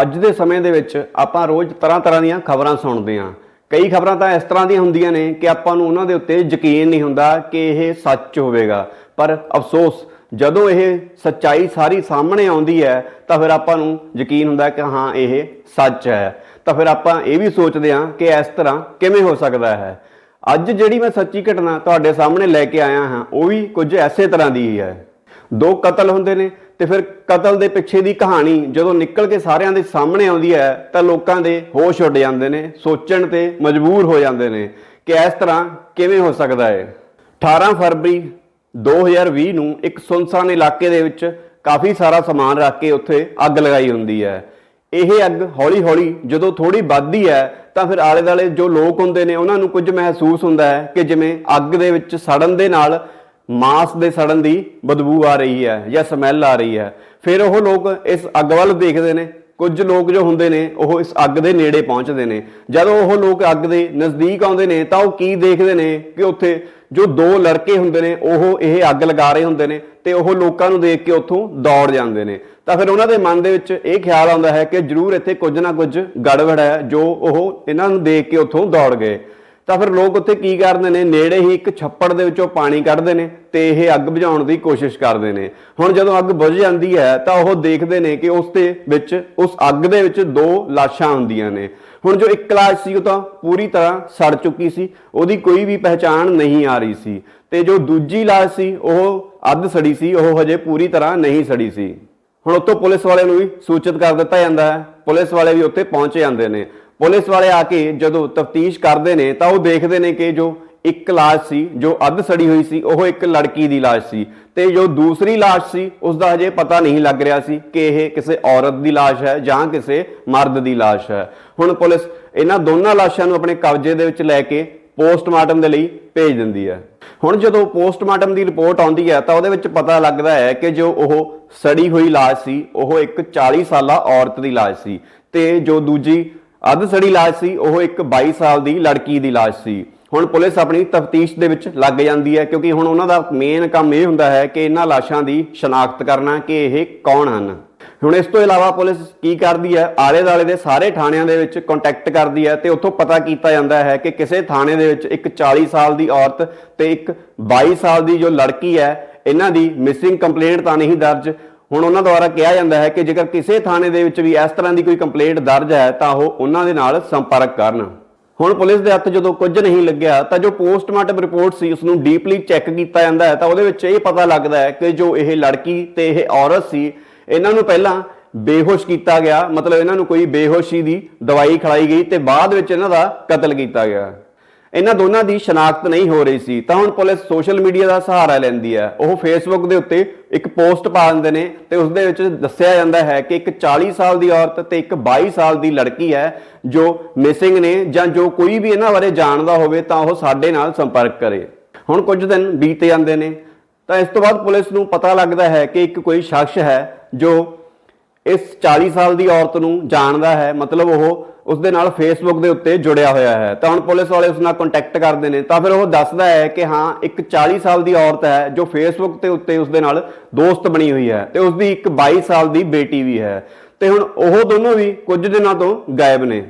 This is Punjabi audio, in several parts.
ਅੱਜ ਦੇ ਸਮੇਂ ਦੇ ਵਿੱਚ ਆਪਾਂ ਰੋਜ਼ ਤਰ੍ਹਾਂ ਤਰ੍ਹਾਂ ਦੀਆਂ ਖਬਰਾਂ ਸੁਣਦੇ ਹਾਂ। ਕਈ ਖਬਰਾਂ ਤਾਂ ਇਸ ਤਰ੍ਹਾਂ ਦੀਆਂ ਹੁੰਦੀਆਂ ਨੇ ਕਿ ਆਪਾਂ ਨੂੰ ਉਹਨਾਂ ਦੇ ਉੱਤੇ ਯਕੀਨ ਨਹੀਂ ਹੁੰਦਾ ਕਿ ਇਹ ਸੱਚ ਹੋਵੇਗਾ। ਪਰ ਅਫਸੋਸ, ਜਦੋਂ ਇਹ ਸੱਚਾਈ ਸਾਰੀ ਸਾਹਮਣੇ ਆਉਂਦੀ ਹੈ, ਤਾਂ ਫਿਰ ਆਪਾਂ ਨੂੰ ਯਕੀਨ ਹੁੰਦਾ ਕਿ ਹਾਂ, ਇਹ ਸੱਚ ਹੈ। ਤਾਂ ਫਿਰ ਆਪਾਂ ਇਹ ਵੀ ਸੋਚਦੇ ਹਾਂ ਕਿ ਇਸ ਤਰ੍ਹਾਂ ਕਿਵੇਂ ਹੋ ਸਕਦਾ ਹੈ। ਅੱਜ ਜਿਹੜੀ ਮੈਂ ਸੱਚੀ ਘਟਨਾ ਤੁਹਾਡੇ ਸਾਹਮਣੇ ਲੈ ਕੇ ਆਇਆ ਹਾਂ, ਉਹ ਵੀ ਕੁਝ ਐਸੇ ਤਰ੍ਹਾਂ ਦੀ ਹੀ ਹੈ। ਦੋ ਕਤਲ ਹੁੰਦੇ ਨੇ ਤੇ ਫਿਰ ਕਤਲ ਦੇ ਪਿੱਛੇ ਦੀ ਕਹਾਣੀ ਜਦੋਂ ਨਿਕਲ ਕੇ ਸਾਰਿਆਂ ਦੇ ਸਾਹਮਣੇ ਆਉਂਦੀ ਹੈ ਤਾਂ ਲੋਕਾਂ ਦੇ ਹੋਸ਼ ਉੱਡ ਜਾਂਦੇ ਨੇ, ਸੋਚਣ ਤੇ ਮਜਬੂਰ ਹੋ ਜਾਂਦੇ ਨੇ ਕਿ ਇਸ ਤਰ੍ਹਾਂ ਕਿਵੇਂ ਹੋ ਸਕਦਾ ਹੈ। 18 ਫਰਵਰੀ 2020 ਨੂੰ ਇੱਕ ਸੁਨਸਾਨ ਇਲਾਕੇ ਦੇ ਵਿੱਚ ਕਾਫੀ ਸਾਰਾ ਸਮਾਨ ਰੱਖ ਕੇ ਉੱਥੇ ਅੱਗ ਲਗਾਈ ਹੁੰਦੀ ਹੈ। ਇਹ ਅੱਗ ਹੌਲੀ-ਹੌਲੀ ਜਦੋਂ ਥੋੜੀ ਵੱਧਦੀ ਹੈ ਤਾਂ ਫਿਰ ਆਲੇ-ਦਾਲੇ ਜੋ ਲੋਕ ਹੁੰਦੇ ਨੇ ਉਹਨਾਂ ਨੂੰ ਕੁਝ ਮਹਿਸੂਸ ਹੁੰਦਾ ਹੈ ਕਿ ਜਿਵੇਂ ਅੱਗ ਦੇ ਵਿੱਚ ਸੜਨ ਦੇ ਨਾਲ ਮਾਸ ਦੇ ਸੜਨ ਦੀ ਬਦਬੂ ਆ ਰਹੀ ਹੈ ਜਾਂ ਸਮੈਲ ਆ ਰਹੀ ਹੈ। ਫਿਰ ਉਹ ਲੋਕ ਇਸ ਅੱਗ ਵੱਲ ਦੇਖਦੇ ਨੇ। ਕੁਝ ਲੋਕ ਜੋ ਹੁੰਦੇ ਨੇ, ਉਹ ਇਸ ਅੱਗ ਦੇ ਨੇੜੇ ਪਹੁੰਚਦੇ ਨੇ। ਜਦੋਂ ਉਹ ਲੋਕ ਅੱਗ ਦੇ ਨਜ਼ਦੀਕ ਆਉਂਦੇ ਨੇ, ਤਾਂ ਉਹ ਕੀ ਦੇਖਦੇ ਨੇ ਕਿ ਉੱਥੇ ਜੋ ਦੋ ਲੜਕੇ ਹੁੰਦੇ ਨੇ, ਉਹ ਇਹ ਅੱਗ ਲਗਾ ਰਹੇ ਹੁੰਦੇ ਨੇ ਤੇ ਉਹ ਲੋਕਾਂ ਨੂੰ ਦੇਖ ਕੇ ਉੱਥੋਂ ਦੌੜ ਜਾਂਦੇ ਨੇ। ਤਾਂ ਫਿਰ ਉਹਨਾਂ ਦੇ ਮਨ ਦੇ ਵਿੱਚ ਇਹ ਖਿਆਲ ਆਉਂਦਾ ਹੈ ਕਿ ਜ਼ਰੂਰ ਇੱਥੇ ਕੁਝ ਨਾ ਕੁਝ ਗੜਬੜ ਹੈ ਜੋ ਉਹ ਇਹਨਾਂ ਨੂੰ ਦੇਖ ਕੇ ਉੱਥੋਂ ਦੌੜ ਗਏ। ਤਾਂ ਫਿਰ ਲੋਕ ਉੱਥੇ ਕੀ ਕਰਦੇ ਨੇ? ਨੇੜੇ ਹੀ ਇੱਕ ਛੱਪੜ ਦੇ ਵਿੱਚੋਂ ਪਾਣੀ ਕੱਢਦੇ ਨੇ ਤੇ ਇਹ ਅੱਗ ਬੁਝਾਉਣ ਦੀ ਕੋਸ਼ਿਸ਼ ਕਰਦੇ ਨੇ। ਹੁਣ ਜਦੋਂ ਅੱਗ ਬੁਝ ਜਾਂਦੀ ਹੈ, ਤਾਂ ਉਹ ਦੇਖਦੇ ਨੇ ਕਿ ਉਸ ਦੇ ਵਿੱਚ, ਉਸ ਅੱਗ ਦੇ ਵਿੱਚ ਦੋ ਲਾਸ਼ਾਂ ਹੁੰਦੀਆਂ ਨੇ। ਹੁਣ ਜੋ ਇੱਕ ਲਾਸ਼ ਸੀ, ਉਹ ਤਾਂ ਪੂਰੀ ਤਰ੍ਹਾਂ ਸੜ ਚੁੱਕੀ ਸੀ। ਉਹਦੀ ਕੋਈ ਵੀ ਪਹਿਚਾਣ ਨਹੀਂ ਆ ਰਹੀ ਸੀ। ਤੇ ਜੋ ਦੂਜੀ ਲਾਸ਼ ਸੀ, ਉਹ ਅੱਧ ਸੜੀ ਸੀ, ਉਹ ਹਜੇ ਪੂਰੀ ਤਰ੍ਹਾਂ ਨਹੀਂ ਸੜੀ ਸੀ। ਹੁਣ ਉੱਤੋਂ ਪੁਲਿਸ ਵਾਲਿਆਂ ਨੂੰ ਵੀ ਸੂਚਿਤ ਕਰ ਦਿੱਤਾ ਜਾਂਦਾ ਹੈ। ਪੁਲਿਸ ਵਾਲੇ ਵੀ ਉੱਥੇ ਪਹੁੰਚ ਜਾਂਦੇ ਨੇ। ਪੁਲਿਸ ਵਾਲੇ ਆ ਕੇ ਜਦੋਂ ਤਫਤੀਸ਼ ਕਰਦੇ ਨੇ ਤਾਂ ਉਹ ਦੇਖਦੇ ਨੇ ਕਿ ਜੋ ਇੱਕ ਲਾਸ਼ ਸੀ, ਜੋ ਅੱਧ ਸੜੀ ਹੋਈ ਸੀ, ਉਹ ਇੱਕ ਲੜਕੀ ਦੀ ਲਾਸ਼ ਸੀ ਤੇ ਜੋ ਦੂਸਰੀ ਲਾਸ਼ ਸੀ ਉਸ ਦਾ ਹਜੇ ਪਤਾ ਨਹੀਂ ਲੱਗ ਰਿਹਾ ਸੀ ਕਿ ਇਹ ਕਿਸੇ ਔਰਤ ਦੀ ਲਾਸ਼ ਹੈ ਜਾਂ ਕਿਸੇ ਮਰਦ ਦੀ ਲਾਸ਼ ਹੈ। ਹੁਣ ਪੁਲਿਸ ਇਹਨਾਂ ਦੋਨਾਂ ਲਾਸ਼ਾਂ ਨੂੰ ਆਪਣੇ ਕਬਜ਼ੇ ਦੇ ਵਿੱਚ ਲੈ ਕੇ ਪੋਸਟਮਾਰਟਮ ਦੇ ਲਈ ਭੇਜ ਦਿੰਦੀ ਹੈ। ਹੁਣ ਜਦੋਂ ਪੋਸਟਮਾਰਟਮ ਦੀ ਰਿਪੋਰਟ ਆਉਂਦੀ ਹੈ ਤਾਂ ਉਹਦੇ ਵਿੱਚ ਪਤਾ ਲੱਗਦਾ ਹੈ ਕਿ ਜੋ ਉਹ ਸੜੀ ਹੋਈ ਲਾਸ਼ ਸੀ, ਉਹ ਇੱਕ 40 ਸਾਲਾ ਔਰਤ ਦੀ ਲਾਸ਼ ਸੀ ਤੇ ਜੋ ਦੂਜੀ ਅੱਧ ਸੜੀ ਲਾਸ਼ ਸੀ, ਉਹ ਇੱਕ 22 ਸਾਲ ਦੀ ਲੜਕੀ ਦੀ ਲਾਸ਼ ਸੀ। ਹੁਣ ਪੁਲਿਸ ਆਪਣੀ ਤਫਤੀਸ਼ ਦੇ ਵਿੱਚ ਲੱਗ ਜਾਂਦੀ ਹੈ, ਕਿਉਂਕਿ ਹੁਣ ਉਹਨਾਂ ਦਾ ਮੇਨ ਕੰਮ ਇਹ ਹੁੰਦਾ ਹੈ ਕਿ ਇਹਨਾਂ ਲਾਸ਼ਾਂ ਦੀ ਸ਼ਨਾਖਤ ਕਰਨਾ ਕਿ ਇਹ ਕੌਣ ਹਨ। ਹੁਣ ਇਸ ਤੋਂ ਇਲਾਵਾ ਪੁਲਿਸ ਕੀ ਕਰਦੀ ਹੈ ਆਲੇ ਦਾਲੇ ਦੇ ਸਾਰੇ ਥਾਣਿਆਂ ਦੇ ਵਿੱਚ ਕੰਟੈਕਟ ਕਰਦੀ ਹੈ ਤੇ ਉੱਥੋਂ ਪਤਾ ਕੀਤਾ ਜਾਂਦਾ ਹੈ ਕਿ ਕਿਸੇ ਥਾਣੇ ਦੇ ਵਿੱਚ ਇੱਕ 40 ਸਾਲ ਦੀ ਔਰਤ ਤੇ ਇੱਕ 22 ਸਾਲ ਦੀ ਜੋ ਲੜਕੀ ਹੈ, ਇਹਨਾਂ ਦੀ ਮਿਸਿੰਗ ਕੰਪਲੇਂਟ ਤਾਂ ਨਹੀਂ ਦਰਜ ਹੁਣ ਉਹਨਾਂ ਦੁਆਰਾ ਕਿਹਾ ਜਾਂਦਾ ਹੈ ਕਿ ਜੇਕਰ ਕਿਸੇ ਥਾਣੇ ਦੇ ਵਿੱਚ ਵੀ ਇਸ ਤਰ੍ਹਾਂ ਦੀ ਕੋਈ ਕੰਪਲੇਂਟ ਦਰਜ ਹੈ, ਤਾਂ ਉਹ ਉਹਨਾਂ ਦੇ ਨਾਲ ਸੰਪਰਕ ਕਰਨ। ਹੁਣ ਪੁਲਿਸ ਦੇ ਹੱਥ ਜਦੋਂ ਕੁਝ ਨਹੀਂ ਲੱਗਿਆ, ਤਾਂ ਜੋ ਪੋਸਟਮਾਰਟਮ ਰਿਪੋਰਟ ਸੀ ਉਸ ਨੂੰ ਡੀਪਲੀ ਚੈੱਕ ਕੀਤਾ ਜਾਂਦਾ ਹੈ, ਤਾਂ ਉਹਦੇ ਵਿੱਚ ਇਹ ਪਤਾ ਲੱਗਦਾ ਹੈ ਕਿ ਜੋ ਇਹ ਲੜਕੀ ਤੇ ਇਹ ਔਰਤ ਸੀ, ਇਹਨਾਂ ਨੂੰ ਪਹਿਲਾਂ ਬੇਹੋਸ਼ ਕੀਤਾ ਗਿਆ। ਮਤਲਬ ਇਹਨਾਂ ਨੂੰ ਕੋਈ ਬੇਹੋਸ਼ੀ ਦੀ ਦਵਾਈ ਖਿਲਾਈ ਗਈ ਤੇ ਬਾਅਦ ਵਿੱਚ ਇਹਨਾਂ ਦਾ ਕਤਲ ਕੀਤਾ ਗਿਆ। ਇਹਨਾਂ ਦੋਨਾਂ ਦੀ ਸ਼ਨਾਖਤ ਨਹੀਂ ਹੋ ਰਹੀ ਸੀ। ਤਾਂ ਹੁਣ ਪੁਲਿਸ ਸੋਸ਼ਲ ਮੀਡੀਆ ਦਾ ਸਹਾਰਾ ਲੈਂਦੀ ਹੈ। ਉਹ ਫੇਸਬੁੱਕ ਦੇ ਉੱਤੇ ਇੱਕ ਪੋਸਟ ਪਾ ਦਿੰਦੇ ਨੇ ਤੇ ਉਸ ਦੇ ਵਿੱਚ ਦੱਸਿਆ ਜਾਂਦਾ ਹੈ ਕਿ ਇੱਕ 40 ਸਾਲ ਦੀ ਔਰਤ ਤੇ ਇੱਕ 22 ਸਾਲ ਦੀ ਲੜਕੀ ਹੈ ਜੋ ਮਿਸਿੰਗ ਨੇ ਜਾਂ ਜੋ ਕੋਈ ਵੀ ਇਹਨਾਂ ਬਾਰੇ ਜਾਣਦਾ ਹੋਵੇ ਤਾਂ ਉਹ ਸਾਡੇ ਨਾਲ ਸੰਪਰਕ ਕਰੇ। ਹੁਣ ਕੁਝ ਦਿਨ ਬੀਤ ਜਾਂਦੇ ਨੇ। ਤਾਂ ਇਸ ਤੋਂ ਬਾਅਦ ਪੁਲਿਸ ਨੂੰ ਪਤਾ ਲੱਗਦਾ ਹੈ ਕਿ ਇੱਕ ਕੋਈ ਸ਼ਖਸ ਹੈ ਜੋ ਇਸ 40 ਸਾਲ ਦੀ ਔਰਤ ਨੂੰ ਜਾਣਦਾ ਹੈ। ਮਤਲਬ ਉਹ ਉਸ ਦੇ ਨਾਲ ਫੇਸਬੁੱਕ ਦੇ ਉੱਤੇ ਜੁੜਿਆ ਹੋਇਆ ਹੈ। ਤਾਂ ਹੁਣ ਪੁਲਿਸ ਵਾਲੇ ਉਸ ਨਾਲ ਕੰਟੈਕਟ ਕਰਦੇ ਨੇ। ਤਾਂ ਫਿਰ ਉਹ ਦੱਸਦਾ ਹੈ ਕਿ ਹਾਂ, ਇੱਕ 40 ਸਾਲ ਦੀ ਔਰਤ ਹੈ, ਜੋ ਫੇਸਬੁੱਕ ਤੇ ਉੱਤੇ ਉਸ ਦੇ ਨਾਲ ਦੋਸਤ ਬਣੀ ਹੋਈ ਹੈ ਤੇ ਉਸ ਦੀ ਇੱਕ 22 ਸਾਲ ਦੀ ਬੇਟੀ ਵੀ ਹੈ। ਤੇ ਹੁਣ ਉਹ ਦੋਨੋਂ ਵੀ ਕੁਝ ਦਿਨਾਂ ਤੋਂ ਗਾਇਬ ਨੇ।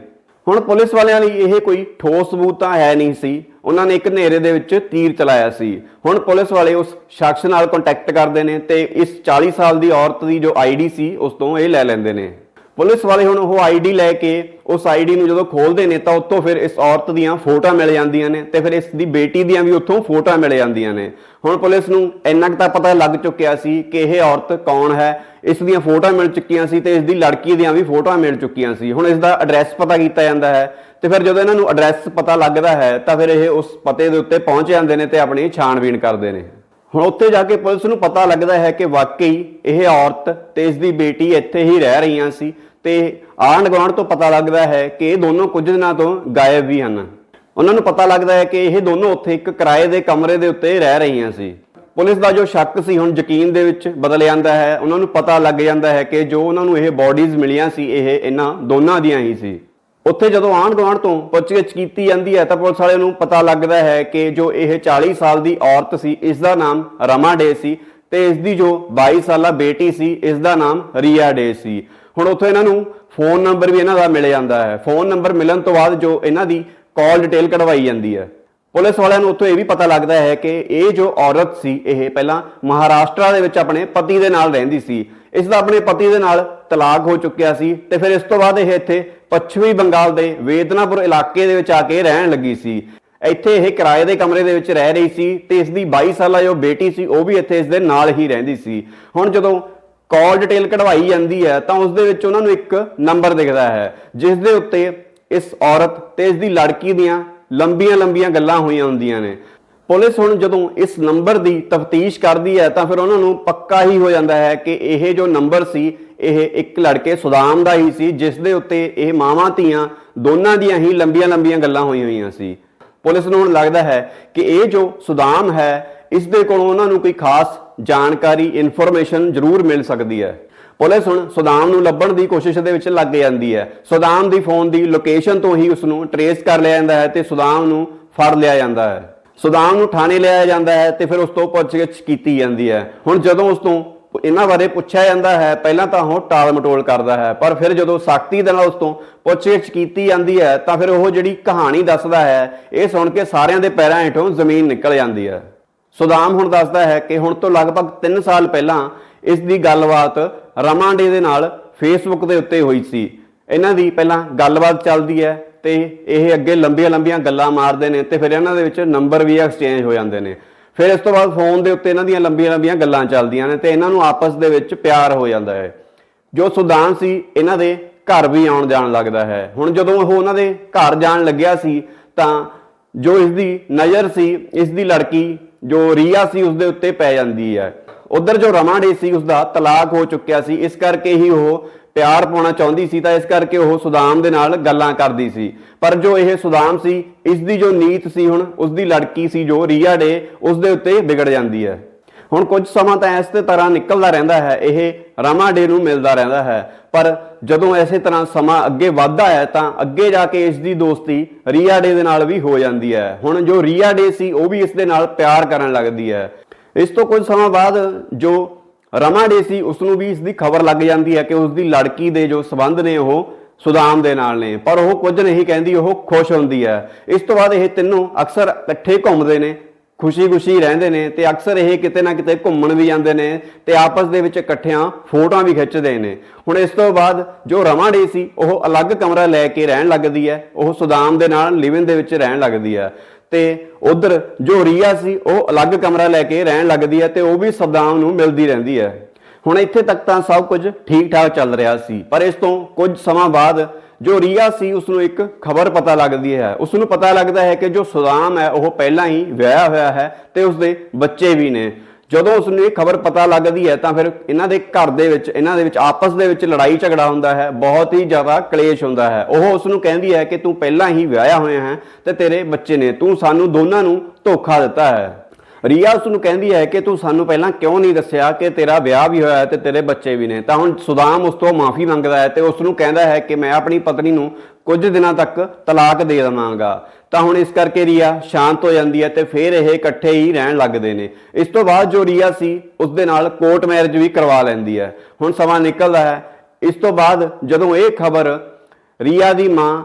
ਹੁਣ ਪੁਲਿਸ ਵਾਲਿਆਂ ਲਈ ਇਹ ਕੋਈ ਠੋਸ ਸਬੂਤ ਤਾਂ ਹੈ ਨਹੀਂ ਸੀ। ਉਹਨਾਂ ਨੇ ਇੱਕ ਹਨੇਰੇ ਦੇ ਵਿੱਚ ਤੀਰ ਚਲਾਇਆ ਸੀ। ਹੁਣ ਪੁਲਿਸ ਵਾਲੇ ਉਸ ਸ਼ਖਸ ਨਾਲ ਕੰਟੈਕਟ ਕਰਦੇ ਨੇ ਤੇ ਇਸ 40 ਸਾਲ ਦੀ ਔਰਤ ਦੀ ਜੋ ਆਈਡੀ ਸੀ, ਉਸ ਤੋਂ ਇਹ ਲੈ ਲੈਂਦੇ ਨੇ। ਪੁਲਿਸ ਵਾਲੇ ਹੁਣ ਉਹ ਆਈਡੀ ਲੈ ਕੇ ਉਸ ਆਈਡੀ ਨੂੰ ਜਦੋਂ ਖੋਲਦੇ ਨੇ ਤਾਂ ਉੱਥੋਂ ਫਿਰ ਇਸ ਔਰਤ ਦੀਆਂ ਫੋਟੋਆਂ ਮਿਲ ਜਾਂਦੀਆਂ ਨੇ ਤੇ ਫਿਰ ਇਸ ਦੀ ਬੇਟੀ ਦੀਆਂ ਵੀ ਉੱਥੋਂ ਫੋਟੋਆਂ ਮਿਲ ਜਾਂਦੀਆਂ ਨੇ। ਹੁਣ ਪੁਲਿਸ ਨੂੰ ਇੰਨਾ ਕੁ ਤਾਂ ਪਤਾ ਲੱਗ ਚੁੱਕਿਆ ਸੀ ਕਿ ਇਹ ਔਰਤ ਕੌਣ ਹੈ, ਇਸ ਦੀਆਂ ਫੋਟੋਆਂ ਮਿਲ ਚੁੱਕੀਆਂ ਸੀ ਤੇ ਇਸ ਦੀ ਲੜਕੀ ਦੀਆਂ ਵੀ ਫੋਟੋਆਂ ਮਿਲ ਚੁੱਕੀਆਂ ਸੀ। ਹੁਣ ਇਸ ਦਾ ਐਡਰੈਸ ਪਤਾ ਕੀਤਾ ਜਾਂਦਾ ਹੈ ਤੇ ਫਿਰ ਜਦੋਂ ਇਹਨਾਂ ਨੂੰ ਐਡਰੈਸ ਪਤਾ ਲੱਗਦਾ ਹੈ ਤਾਂ ਫਿਰ ਇਹ ਉਸ ਪਤੇ ਦੇ ਉੱਤੇ ਪਹੁੰਚ ਜਾਂਦੇ ਨੇ ਤੇ ਆਪਣੀ ਛਾਣਬੀਣ ਕਰਦੇ ਨੇ। ਹੁਣ ਉੱਥੇ ਜਾ ਕੇ ਪੁਲਿਸ ਨੂੰ ਪਤਾ ਲੱਗਦਾ ਹੈ ਕਿ ਵਾਕਈ ਇਹ ਔਰਤ ਤੇ ਇਸ ਦੀ ਬੇਟੀ ਇੱਥੇ ਹੀ ਰਹਿ ਰਹੀਆਂ ਸੀ ਤੇ ਆਂਢ ਗੁਆਂਢ ਤੋਂ ਪਤਾ ਲੱਗਦਾ ਹੈ ਕਿ ਇਹ ਦੋਨੋਂ ਕੁਝ ਦਿਨਾਂ ਤੋਂ ਗਾਇਬ ਵੀ ਹਨ। ਉਹਨਾਂ ਨੂੰ ਪਤਾ ਲੱਗਦਾ ਹੈ ਕਿ ਇਹ ਦੋਨੋਂ ਉੱਥੇ ਇੱਕ ਕਿਰਾਏ ਦੇ ਕਮਰੇ ਦੇ ਉੱਤੇ ਰਹਿ ਰਹੀਆਂ ਸੀ। ਪੁਲਿਸ ਦਾ ਜੋ ਸ਼ੱਕ ਸੀ, ਹੁਣ ਯਕੀਨ ਦੇ ਵਿੱਚ ਬਦਲ ਜਾਂਦਾ ਹੈ। ਉਹਨਾਂ ਨੂੰ ਪਤਾ ਲੱਗ ਜਾਂਦਾ ਹੈ ਕਿ ਜੋ ਉਹਨਾਂ ਨੂੰ ਇਹ ਬਾਡੀਜ਼ ਮਿਲੀਆਂ ਸੀ, ਇਹ ਇਹਨਾਂ ਦੋਨਾਂ ਦੀਆਂ ਹੀ ਸੀ। ਉੱਥੇ ਜਦੋਂ ਆਂਢ ਗੁਆਂਢ ਤੋਂ ਪੁੱਛਗਿੱਛ ਕੀਤੀ ਜਾਂਦੀ ਹੈ ਤਾਂ ਪੁਲਿਸ ਵਾਲਿਆਂ ਨੂੰ ਪਤਾ ਲੱਗਦਾ ਹੈ ਕਿ ਜੋ ਇਹ 40 ਸਾਲ ਦੀ ਔਰਤ ਸੀ, ਇਸ ਦਾ ਨਾਮ ਰਮਾ ਡੇ ਸੀ ਤੇ ਇਸ ਦੀ ਜੋ 22 ਸਾਲਾ ਬੇਟੀ ਸੀ, ਇਸ ਦਾ ਨਾਮ ਰੀਆ ਡੇ ਸੀ। ਹੁਣ ਉੱਥੇ ਇਹਨਾਂ ਨੂੰ ਫੋਨ ਨੰਬਰ ਵੀ ਇਹਨਾਂ ਦਾ ਮਿਲ ਜਾਂਦਾ ਹੈ। ਫੋਨ ਨੰਬਰ ਮਿਲਣ ਤੋਂ ਬਾਅਦ ਜੋ ਇਹਨਾਂ ਦੀ ਕਾਲ ਡਿਟੇਲ ਕਢਵਾਈ ਜਾਂਦੀ ਹੈ। ਪੁਲਿਸ ਵਾਲਿਆਂ ਨੂੰ ਉੱਥੋਂ ਇਹ ਵੀ ਪਤਾ ਲੱਗਦਾ ਹੈ ਕਿ ਇਹ ਜੋ ਔਰਤ ਸੀ, ਇਹ ਪਹਿਲਾਂ ਮਹਾਰਾਸ਼ਟਰ ਦੇ ਵਿੱਚ ਆਪਣੇ ਪਤੀ ਦੇ ਨਾਲ ਰਹਿੰਦੀ ਸੀ। ਇਸ ਦਾ ਆਪਣੇ ਪਤੀ ਦੇ ਨਾਲ ਤਲਾਕ ਹੋ ਚੁੱਕਿਆ ਸੀ ਤੇ ਫਿਰ ਇਸ ਤੋਂ ਬਾਅਦ ਇਹ ਇੱਥੇ ਪੱਛਮੀ ਬੰਗਾਲ ਦੇ ਵੇਦਨਾਪੁਰ ਇਲਾਕੇ ਦੇ ਵਿੱਚ ਆ ਕੇ ਰਹਿਣ ਲੱਗੀ ਸੀ। ਇੱਥੇ ਇਹ ਕਿਰਾਏ ਦੇ ਕਮਰੇ ਦੇ ਵਿੱਚ ਰਹਿ ਰਹੀ ਸੀ ਤੇ ਇਸ ਦੀ 22 ਸਾਲਾ ਜੋ ਬੇਟੀ ਸੀ, ਉਹ ਵੀ ਇੱਥੇ ਇਸ ਦੇ ਨਾਲ ਹੀ ਰਹਿੰਦੀ ਸੀ। ਹੁਣ ਜਦੋਂ ਕਾਲ ਡਿਟੇਲ ਕਢਵਾਈ ਜਾਂਦੀ ਹੈ ਤਾਂ ਉਸ ਦੇ ਵਿੱਚ ਉਹਨਾਂ ਨੂੰ ਇੱਕ ਨੰਬਰ ਦਿਖਦਾ ਹੈ, ਜਿਸ ਦੇ ਉੱਤੇ ਇਸ ਔਰਤ ਤੇ ਇਸ ਦੀ ਲੜਕੀ ਦੀਆਂ ਲੰਬੀਆਂ ਲੰਬੀਆਂ ਗੱਲਾਂ ਹੋਈਆਂ ਹੁੰਦੀਆਂ ਨੇ। ਪੁਲਿਸ ਹੁਣ ਜਦੋਂ ਇਸ ਨੰਬਰ ਦੀ ਤਫਤੀਸ਼ ਕਰਦੀ ਹੈ ਤਾਂ ਫਿਰ ਉਹਨਾਂ ਨੂੰ ਪੱਕਾ ਹੀ ਹੋ ਜਾਂਦਾ ਹੈ ਕਿ ਇਹ ਜੋ ਨੰਬਰ ਸੀ, ਇਹ ਇੱਕ ਲੜਕੇ ਸੁਦਾਮ ਦਾ ਹੀ ਸੀ, ਜਿਸ ਦੇ ਉੱਤੇ ਇਹ ਮਾਵਾਂ, ਧੀਆਂ ਦੋਨਾਂ ਦੀਆਂ ਹੀ ਲੰਬੀਆਂ ਲੰਬੀਆਂ ਗੱਲਾਂ ਹੋਈਆਂ ਹੋਈਆਂ ਸੀ। ਪੁਲਿਸ ਨੂੰ ਹੁਣ ਲੱਗਦਾ ਹੈ ਕਿ ਇਹ ਜੋ ਸੁਦਾਮ ਹੈ, ਇਸ ਦੇ ਕੋਲੋਂ ਉਹਨਾਂ ਨੂੰ ਕੋਈ ਖਾਸ ਜਾਣਕਾਰੀ, ਇਨਫੋਰਮੇਸ਼ਨ ਜ਼ਰੂਰ ਮਿਲ ਸਕਦੀ ਹੈ। ਪੁਲਿਸ ਹੁਣ ਸੁਦਾਮ ਨੂੰ ਲੱਭਣ ਦੀ ਕੋਸ਼ਿਸ਼ ਦੇ ਵਿੱਚ ਲੱਗ ਜਾਂਦੀ ਹੈ। ਸੁਦਾਮ ਦੀ ਫੋਨ ਦੀ ਲੋਕੇਸ਼ਨ ਤੋਂ ਹੀ ਉਸ ਨੂੰ ਟਰੇਸ ਕਰ ਲਿਆ ਜਾਂਦਾ ਹੈ ਤੇ ਸੁਦਾਮ ਨੂੰ ਫੜ ਲਿਆ ਜਾਂਦਾ ਹੈ। ਸੁਦਾਮ ਨੂੰ ਥਾਣੇ ਲਿਆਇਆ ਜਾਂਦਾ ਹੈ ਤੇ ਫਿਰ ਉਸ ਤੋਂ ਪੁੱਛਗਿੱਛ ਕੀਤੀ ਜਾਂਦੀ ਹੈ। ਹੁਣ ਜਦੋਂ ਉਸ ਤੋਂ ਇਹਨਾਂ ਬਾਰੇ ਪੁੱਛਿਆ ਜਾਂਦਾ ਹੈ, ਪਹਿਲਾਂ ਤਾਂ ਉਹ ਟਾਲ ਮਟੋਲ ਕਰਦਾ ਹੈ, ਪਰ ਫਿਰ ਜਦੋਂ ਸਖਤੀ ਦੇ ਨਾਲ ਉਸ ਤੋਂ ਪੁੱਛਗਿੱਛ ਕੀਤੀ ਜਾਂਦੀ ਹੈ, ਤਾਂ ਫਿਰ ਉਹ ਜਿਹੜੀ ਕਹਾਣੀ ਦੱਸਦਾ ਹੈ, ਇਹ ਸੁਣ ਕੇ ਸਾਰਿਆਂ ਦੇ ਪੈਰਾਂ ਹੇਠੋਂ ਜ਼ਮੀਨ ਨਿਕਲ ਜਾਂਦੀ ਹੈ। ਸੁਦਾਮ ਹੁਣ ਦੱਸਦਾ ਹੈ ਕਿ ਹੁਣ ਤੋਂ ਲਗਭਗ 3 ਸਾਲ ਪਹਿਲਾਂ ਇਸ ਦੀ ਗੱਲਬਾਤ ਰਮਾਂਡੇ ਦੇ ਨਾਲ ਫੇਸਬੁੱਕ ਦੇ ਉੱਤੇ ਹੋਈ ਸੀ। ਇਹਨਾਂ ਦੀ ਪਹਿਲਾਂ ਗੱਲਬਾਤ ਚੱਲਦੀ ਹੈ ਤੇ ਇਹ ਅੱਗੇ ਲੰਬੀਆਂ ਲੰਬੀਆਂ ਗੱਲਾਂ ਮਾਰਦੇ ਨੇ ਤੇ ਫਿਰ ਇਹਨਾਂ ਦੇ ਵਿੱਚ ਨੰਬਰ ਵੀ ਐਕਸਚੇਂਜ ਹੋ ਜਾਂਦੇ ਨੇ। ਫਿਰ ਇਸ ਤੋਂ ਬਾਅਦ ਫੋਨ ਦੇ ਉੱਤੇ ਇਹਨਾਂ ਦੀਆਂ ਲੰਬੀਆਂ ਲੰਬੀਆਂ ਗੱਲਾਂ ਚੱਲਦੀਆਂ ਨੇ ਤੇ ਇਹਨਾਂ ਨੂੰ ਆਪਸ ਦੇ ਵਿੱਚ ਪਿਆਰ ਹੋ ਜਾਂਦਾ ਹੈ। ਜੋ ਸੁਦਾਨ ਸੀ, ਇਹਨਾਂ ਦੇ ਘਰ ਵੀ ਆਉਣ ਜਾਣ ਲੱਗਦਾ ਹੈ। ਹੁਣ ਜਦੋਂ ਉਹ ਉਹਨਾਂ ਦੇ ਘਰ ਜਾਣ ਲੱਗਿਆ ਸੀ, ਤਾਂ ਜੋ ਇਸ ਦੀ ਨਜ਼ਰ ਸੀ, ਇਸ ਦੀ ਲੜਕੀ, ਜੋ ਰੀਆ ਸੀ, ਉਸ ਦੇ ਉੱਤੇ ਪੈ ਜਾਂਦੀ ਹੈ। ਉਧਰ ਜੋ ਰਮਾਡੇ ਸੀ, ਉਸ ਦਾ ਤਲਾਕ ਹੋ ਚੁੱਕਿਆ ਸੀ। ਇਸ ਕਰਕੇ ਹੀ ਉਹ ਪਿਆਰ ਪਾਉਣਾ ਚਾਹੁੰਦੀ ਸੀ ਤਾਂ ਇਸ ਕਰਕੇ ਉਹ ਸੁਦਾਮ ਦੇ ਨਾਲ ਗੱਲਾਂ ਕਰਦੀ ਸੀ। ਪਰ ਜੋ ਇਹ ਸੁਦਾਮ ਸੀ, ਇਸ ਦੀ ਜੋ ਨੀਤ ਸੀ ਹੁਣ, ਉਸ ਦੀ ਲੜਕੀ ਸੀ ਜੋ ਰੀਆ ਡੇ, ਉਸ ਦੇ ਉੱਤੇ ਵਿਗੜ ਜਾਂਦੀ ਹੈ। ਹੁਣ ਕੁਝ ਸਮਾਂ ਤਾਂ ਇਸ ਤਰ੍ਹਾਂ ਨਿਕਲਦਾ ਰਹਿੰਦਾ ਹੈ, ਇਹ ਰਾਮਾ ਡੇ ਨੂੰ ਮਿਲਦਾ ਰਹਿੰਦਾ ਹੈ। ਪਰ ਜਦੋਂ ਐਸੇ ਤਰ੍ਹਾਂ ਸਮਾਂ ਅੱਗੇ ਵੱਧਦਾ ਹੈ, ਤਾਂ ਅੱਗੇ ਜਾ ਕੇ ਇਸ ਦੀ ਦੋਸਤੀ ਰੀਆ ਡੇ ਦੇ ਨਾਲ ਵੀ ਹੋ ਜਾਂਦੀ ਹੈ। ਹੁਣ ਜੋ ਰੀਆ ਡੇ ਸੀ, ਉਹ ਵੀ ਇਸ ਦੇ ਨਾਲ ਪਿਆਰ ਕਰਨ ਲੱਗਦੀ ਹੈ। ਇਸ ਤੋਂ ਕੁਝ ਸਮਾਂ ਬਾਅਦ ਜੋ ਰਮਾ ਡੇ ਸੀ ਉਸ ਨੂੰ ਵੀ ਇਸ ਦੀ ਖਬਰ ਲੱਗ ਜਾਂਦੀ ਹੈ ਕਿ ਉਸ ਦੀ ਲੜਕੀ ਦੇ ਜੋ ਸਬੰਧ ਨੇ ਉਹ ਸੁਦਾਮ ਦੇ ਨਾਲ ਨੇ। ਪਰ ਉਹ ਕੁਝ ਨਹੀਂ ਕਹਿੰਦੀ, ਉਹ ਖੁਸ਼ ਹੁੰਦੀ ਹੈ। ਇਸ ਤੋਂ ਬਾਅਦ ਇਹ ਤਿੰਨੋਂ ਅਕਸਰ ਇਕੱਠੇ ਘੁੰਮਦੇ ਨੇ, ਖੁਸ਼ੀ-ਖੁਸ਼ੀ ਰਹਿੰਦੇ ਨੇ ਤੇ ਅਕਸਰ ਇਹ ਕਿਤੇ ਨਾ ਕਿਤੇ ਘੁੰਮਣ ਵੀ ਜਾਂਦੇ ਨੇ ਤੇ ਆਪਸ ਦੇ ਵਿੱਚ ਇਕੱਠਿਆਂ ਫੋਟੋਆਂ ਵੀ ਖਿੱਚਦੇ ਨੇ। ਹੁਣ ਇਸ ਤੋਂ ਬਾਅਦ ਜੋ ਰਮਾ ਡੇ ਸੀ, ਉਹ ਅਲੱਗ ਕਮਰਾ ਲੈ ਕੇ ਰਹਿਣ ਲੱਗਦੀ ਹੈ, ਉਹ ਸੁਦਾਮ ਦੇ ਨਾਲ, ਲਿਵਿੰਗ ਦੇ ਵਿੱਚ ਰਹਿਣ ਲੱਗਦੀ ਹੈ। ਤੇ ਉਧਰ ਜੋ ਰੀਆ ਸੀ, ਉਹ ਅਲੱਗ ਕਮਰਾ ਲੈ ਕੇ ਰਹਿਣ ਲੱਗਦੀ ਹੈ ਤੇ ਉਹ ਵੀ ਸਦਾਮ ਨੂੰ ਮਿਲਦੀ ਰਹਿੰਦੀ ਹੈ। ਹੁਣ ਇੱਥੇ ਤੱਕ ਤਾਂ ਸਭ ਕੁਝ ਠੀਕ ਠਾਕ ਚੱਲ ਰਿਹਾ ਸੀ, ਪਰ ਇਸ ਤੋਂ ਕੁਝ ਸਮਾਂ ਬਾਅਦ ਜੋ ਰੀਆ ਸੀ ਉਸ ਨੂੰ ਇੱਕ ਖਬਰ ਪਤਾ ਲੱਗਦੀ ਹੈ। ਉਸ ਨੂੰ ਪਤਾ ਲੱਗਦਾ ਹੈ ਕਿ ਜੋ ਸੁਦਾਮ ਹੈ, ਉਹ ਪਹਿਲਾਂ ਹੀ ਵਿਆਹਿਆ ਹੋਇਆ ਹੈ ਤੇ ਉਸ ਦੇ ਬੱਚੇ ਵੀ ਨੇ। ਜਦੋਂ ਉਸ ਨੂੰ ਇਹ ਖਬਰ ਪਤਾ ਲੱਗਦੀ ਹੈ ਤਾਂ ਫਿਰ ਇਹਨਾਂ ਦੇ ਘਰ ਦੇ ਵਿੱਚ, ਇਹਨਾਂ ਦੇ ਵਿੱਚ ਆਪਸ ਦੇ ਵਿੱਚ ਲੜਾਈ ਝਗੜਾ ਹੁੰਦਾ ਹੈ, ਬਹੁਤ ਹੀ ਜ਼ਿਆਦਾ ਕਲੇਸ਼ ਹੁੰਦਾ ਹੈ। ਉਹ ਉਸ ਨੂੰ ਕਹਿੰਦੀ ਹੈ ਕਿ ਤੂੰ ਪਹਿਲਾਂ ਹੀ ਵਿਆਹਿਆ ਹੋਇਆ ਹੈ ਤੇ ਤੇਰੇ ਬੱਚੇ ਨੇ, ਤੂੰ ਸਾਨੂੰ ਦੋਨਾਂ ਨੂੰ ਧੋਖਾ ਦਿੱਤਾ ਹੈ। ਰੀਆ ਉਸ ਨੂੰ ਕਹਿੰਦੀ ਹੈ ਕਿ ਤੂੰ ਸਾਨੂੰ ਪਹਿਲਾਂ ਕਿਉਂ ਨਹੀਂ ਦੱਸਿਆ ਕਿ ਤੇਰਾ ਵਿਆਹ ਵੀ ਹੋਇਆ ਹੈ ਤੇ ਤੇਰੇ ਬੱਚੇ ਵੀ ਨੇ? ਤਾਂ ਹੁਣ ਸੁਦਾਮ ਉਸ ਤੋਂ ਮਾਫੀ ਮੰਗਦਾ ਹੈ ਤੇ ਉਸ ਨੂੰ ਕਹਿੰਦਾ ਹੈ ਕਿ ਮੈਂ ਆਪਣੀ ਪਤਨੀ ਨੂੰ ਕੁਝ ਦਿਨਾਂ ਤੱਕ ਤਲਾਕ ਦੇ ਦੇਵਾਂਗਾ। ਤਾਂ ਹੁਣ ਇਸ ਕਰਕੇ ਰੀਆ ਸ਼ਾਂਤ ਹੋ ਜਾਂਦੀ ਹੈ ਤੇ ਫਿਰ ਇਹ ਇਕੱਠੇ ਹੀ ਰਹਿਣ ਲੱਗਦੇ ਨੇ। ਇਸ ਤੋਂ ਬਾਅਦ ਜੋ ਰੀਆ ਸੀ, ਉਸ ਦੇ ਨਾਲ ਕੋਰਟ ਮੈਰਿਜ ਵੀ ਕਰਵਾ ਲੈਂਦੀ ਹੈ। ਹੁਣ ਸਮਾਂ ਨਿਕਲਦਾ ਹੈ। ਇਸ ਤੋਂ ਬਾਅਦ ਜਦੋਂ ਇਹ ਖਬਰ ਰੀਆ ਦੀ ਮਾਂ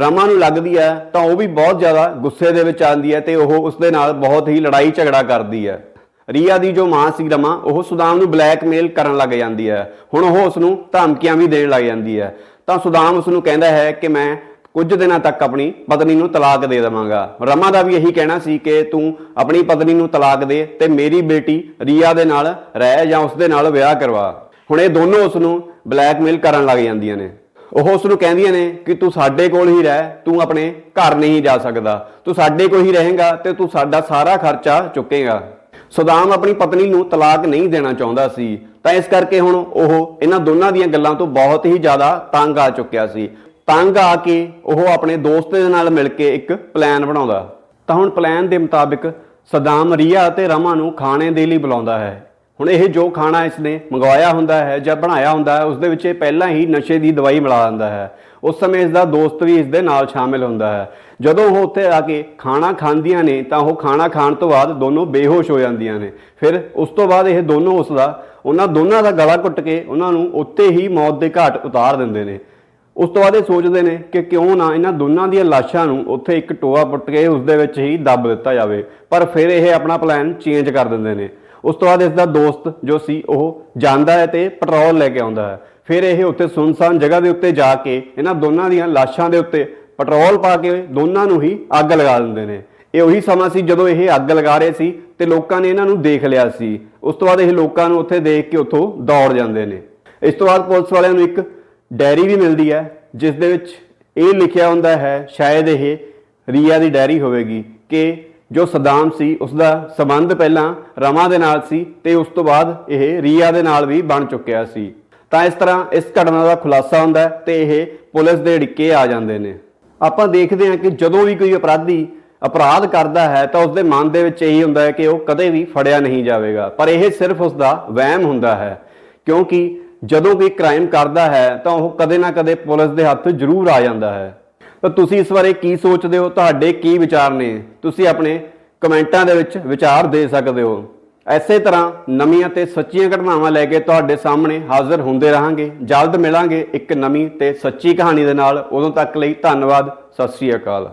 ਰਮਾ ਨੂੰ ਲੱਗਦੀ ਹੈ, ਤਾਂ ਉਹ ਵੀ ਬਹੁਤ ਜ਼ਿਆਦਾ ਗੁੱਸੇ ਦੇ ਵਿੱਚ ਆਉਂਦੀ ਹੈ ਤੇ ਉਹ ਉਸ ਦੇ ਨਾਲ ਬਹੁਤ ਹੀ ਲੜਾਈ ਝਗੜਾ ਕਰਦੀ ਹੈ। ਰੀਆ ਦੀ ਜੋ ਮਾਂ ਸੀ ਰਮਾ, ਉਹ ਸੁਦਾਮ ਨੂੰ ਬਲੈਕਮੇਲ ਕਰਨ ਲੱਗ ਜਾਂਦੀ ਹੈ। ਹੁਣ ਉਹ ਉਸ ਨੂੰ ਧਮਕੀਆਂ ਵੀ ਦੇਣ ਲੱਗ ਜਾਂਦੀ ਹੈ। ਤਾਂ ਸੁਦਾਮ ਉਸ ਨੂੰ ਕਹਿੰਦਾ ਹੈ ਕਿ ਮੈਂ ਕੁਝ ਦਿਨਾਂ ਤੱਕ ਆਪਣੀ ਪਤਨੀ ਨੂੰ ਤਲਾਕ ਦੇ ਦੇਵਾਂਗਾ। ਰਮਾ ਦਾ ਵੀ ਇਹੀ ਕਹਿਣਾ ਸੀ ਕਿ ਤੂੰ ਆਪਣੀ ਪਤਨੀ ਨੂੰ ਤਲਾਕ ਦੇ ਤੇ ਮੇਰੀ ਬੇਟੀ ਰੀਆ ਦੇ ਨਾਲ ਰਹਿ ਜਾਂ ਉਸ ਦੇ ਨਾਲ ਵਿਆਹ ਕਰਵਾ। ਹੁਣ ਇਹ ਦੋਨੋਂ ਉਸ ਨੂੰ ਬਲੈਕਮੇਲ ਕਰਨ ਲੱਗ ਜਾਂਦੀਆਂ ਨੇ। ਉਹ ਉਸ ਨੂੰ ਕਹਿੰਦੀਆਂ ਨੇ ਕਿ ਤੂੰ ਸਾਡੇ ਕੋਲ ਹੀ ਰਹਿ, ਤੂੰ ਆਪਣੇ ਘਰ ਨਹੀਂ ਜਾ ਸਕਦਾ। ਤੂੰ ਸਾਡੇ ਕੋਲ ਹੀ ਰਹੇਂਗਾ ਤੇ ਤੂੰ ਸਾਡਾ ਸਾਰਾ ਖਰਚਾ ਚੁੱਕੇਗਾ। ਸੁਦਾਮ ਆਪਣੀ ਪਤਨੀ ਨੂੰ ਤਲਾਕ ਨਹੀਂ ਦੇਣਾ ਚਾਹੁੰਦਾ ਸੀ। ਤਾਂ ਇਸ ਕਰਕੇ ਹੁਣ ਉਹ ਇਹਨਾਂ ਦੋਨਾਂ ਦੀਆਂ ਗੱਲਾਂ ਤੋਂ ਬਹੁਤ ਹੀ ਜ਼ਿਆਦਾ ਤੰਗ ਆ ਚੁੱਕਿਆ ਸੀ। ਤੰਗ ਆ ਕੇ ਉਹ ਆਪਣੇ ਦੋਸਤ ਦੇ ਨਾਲ ਮਿਲ ਕੇ ਇੱਕ ਪਲਾਨ ਬਣਾਉਂਦਾ। ਤਾਂ ਹੁਣ ਪਲਾਨ ਦੇ ਮੁਤਾਬਿਕ ਸਦਾਮ ਰੀਆ ਅਤੇ ਰਮਾ ਨੂੰ ਖਾਣੇ ਦੇ ਲਈ ਬੁਲਾਉਂਦਾ ਹੈ। ਹੁਣ ਇਹ ਜੋ ਖਾਣਾ ਇਸਨੇ ਮੰਗਵਾਇਆ ਹੁੰਦਾ ਹੈ ਜਾਂ ਬਣਾਇਆ ਹੁੰਦਾ ਹੈ ਉਸ ਦੇ ਵਿੱਚ ਇਹ ਪਹਿਲਾਂ ਹੀ ਨਸ਼ੇ ਦੀ ਦਵਾਈ ਮਿਲਾ ਦਿੰਦਾ ਹੈ। ਉਸ ਸਮੇਂ ਇਸ ਦਾ ਦੋਸਤ ਵੀ ਇਸ ਦੇ ਨਾਲ ਸ਼ਾਮਿਲ ਹੁੰਦਾ ਹੈ। ਜਦੋਂ ਉਹ ਉੱਥੇ ਆ ਕੇ ਖਾਣਾ ਖਾਂਦੀਆਂ ਨੇ, ਤਾਂ ਉਹ ਖਾਣਾ ਖਾਣ ਤੋਂ ਬਾਅਦ ਦੋਨੋਂ ਬੇਹੋਸ਼ ਹੋ ਜਾਂਦੀਆਂ ਨੇ। ਫਿਰ ਉਸ ਤੋਂ ਬਾਅਦ ਇਹ ਦੋਨੋਂ ਉਸ ਦਾ, ਉਹਨਾਂ ਦੋਨਾਂ ਦਾ ਗਲਾ ਘੁੱਟ ਕੇ ਉਹਨਾਂ ਨੂੰ ਉੱਤੇ ਹੀ ਮੌਤ ਦੇ ਘਾਟ ਉਤਾਰ ਦਿੰਦੇ ਨੇ। ਉਸ ਤੋਂ ਬਾਅਦ ਇਹ ਸੋਚਦੇ ਨੇ ਕਿ ਕਿਉਂ ਨਾ ਇਹਨਾਂ ਦੋਨਾਂ ਦੀਆਂ ਲਾਸ਼ਾਂ ਨੂੰ ਉੱਥੇ ਇੱਕ ਟੋਆ ਪੁੱਟ ਕੇ ਉਸ ਦੇ ਵਿੱਚ ਹੀ ਦੱਬ ਦਿੱਤਾ ਜਾਵੇ। ਪਰ ਫਿਰ ਇਹ ਆਪਣਾ ਪਲਾਨ ਚੇਂਜ ਕਰ ਦਿੰਦੇ ਨੇ। ਉਸ ਤੋਂ ਬਾਅਦ ਇਸ ਦਾ ਦੋਸਤ ਜੋ ਸੀ, ਉਹ ਜਾਂਦਾ ਹੈ ਤੇ ਪੈਟਰੋਲ ਲੈ ਕੇ ਆਉਂਦਾ ਹੈ। ਫਿਰ ਇਹ ਉੱਥੇ ਸੁਨਸਾਨ ਜਗ੍ਹਾ ਦੇ ਉੱਤੇ ਜਾ ਕੇ ਇਹਨਾਂ ਦੋਨਾਂ ਦੀਆਂ ਲਾਸ਼ਾਂ ਦੇ ਉੱਤੇ ਪੈਟਰੋਲ ਪਾ ਕੇ ਦੋਨਾਂ ਨੂੰ ਹੀ ਅੱਗ ਲਗਾ ਦਿੰਦੇ ਨੇ। ਇਹ ਉਹੀ ਸਮਾਂ ਸੀ ਜਦੋਂ ਇਹ ਅੱਗ ਲਗਾ ਰਹੇ ਸੀ ਤੇ ਲੋਕਾਂ ਨੇ ਇਹਨਾਂ ਨੂੰ ਦੇਖ ਲਿਆ ਸੀ। ਉਸ ਤੋਂ ਬਾਅਦ ਇਹ ਲੋਕਾਂ ਨੂੰ ਉੱਥੇ ਦੇਖ ਕੇ ਉੱਥੋਂ ਦੌੜ ਜਾਂਦੇ ਨੇ। ਇਸ ਤੋਂ ਬਾਅਦ ਪੁਲਿਸ ਵਾਲਿਆਂ ਨੂੰ ਇੱਕ ਡਾਇਰੀ ਵੀ ਮਿਲਦੀ ਹੈ, ਜਿਸ ਦੇ ਵਿੱਚ ਇਹ ਲਿਖਿਆ ਹੁੰਦਾ ਹੈ, ਸ਼ਾਇਦ ਇਹ ਰੀਆ ਦੀ ਡਾਇਰੀ ਹੋਵੇਗੀ ਕਿ ਜੋ ਸਦਾਮ ਸੀ ਉਸ ਦਾ ਸਬੰਧ ਪਹਿਲਾਂ ਰਮਾ ਦੇ ਨਾਲ ਸੀ ਤੇ ਉਸ ਤੋਂ ਬਾਅਦ ਇਹ ਰੀਆ ਦੇ ਨਾਲ ਵੀ ਬਣ ਚੁੱਕਿਆ ਸੀ। ਤਾਂ ਇਸ ਤਰ੍ਹਾਂ ਇਸ ਘਟਨਾ ਦਾ ਖੁਲਾਸਾ ਹੁੰਦਾ ਹੈ ਤੇ ਇਹ ਪੁਲਿਸ ਦੇ ਢਿੱਕੇ ਆ ਜਾਂਦੇ ਨੇ। ਆਪਾਂ ਦੇਖਦੇ ਹਾਂ ਕਿ ਜਦੋਂ ਵੀ ਕੋਈ ਅਪਰਾਧੀ ਅਪਰਾਧ ਕਰਦਾ ਹੈ ਤਾਂ ਉਸਦੇ ਮਨ ਦੇ ਵਿੱਚ ਇਹੀ ਹੁੰਦਾ ਹੈ ਕਿ ਉਹ ਕਦੇ ਵੀ ਫੜਿਆ ਨਹੀਂ ਜਾਵੇਗਾ। ਪਰ ਇਹ ਸਿਰਫ ਉਸਦਾ ਵਹਿਮ ਹੁੰਦਾ ਹੈ, ਕਿਉਂਕਿ ਜਦੋਂ ਕੋਈ ਕ੍ਰਾਈਮ ਕਰਦਾ ਹੈ ਤਾਂ ਉਹ ਕਦੇ ਨਾ ਕਦੇ ਪੁਲਿਸ ਦੇ ਹੱਥ ਜ਼ਰੂਰ ਆ ਜਾਂਦਾ ਹੈ। ਤਾਂ ਤੁਸੀਂ ਇਸ ਬਾਰੇ ਕੀ ਸੋਚਦੇ ਹੋ? ਤੁਹਾਡੇ ਕੀ ਵਿਚਾਰ ਨੇ? ਤੁਸੀਂ ਆਪਣੇ ਕਮੈਂਟਾਂ ਦੇ ਵਿੱਚ ਵਿਚਾਰ ਦੇ ਸਕਦੇ ਹੋ। ਐਸੇ ਤਰ੍ਹਾਂ ਨਵੀਆਂ ਤੇ ਸੱਚੀਆਂ ਘਟਨਾਵਾਂ ਲੈ ਕੇ ਤੁਹਾਡੇ ਸਾਹਮਣੇ ਹਾਜ਼ਰ ਹੁੰਦੇ ਰਹਾਂਗੇ। ਜਲਦ ਮਿਲਾਂਗੇ ਇੱਕ ਨਵੀਂ ਤੇ ਸੱਚੀ ਕਹਾਣੀ ਦੇ ਨਾਲ। ਉਦੋਂ ਤੱਕ ਲਈ ਧੰਨਵਾਦ। ਸਤਿ ਸ੍ਰੀ ਅਕਾਲ।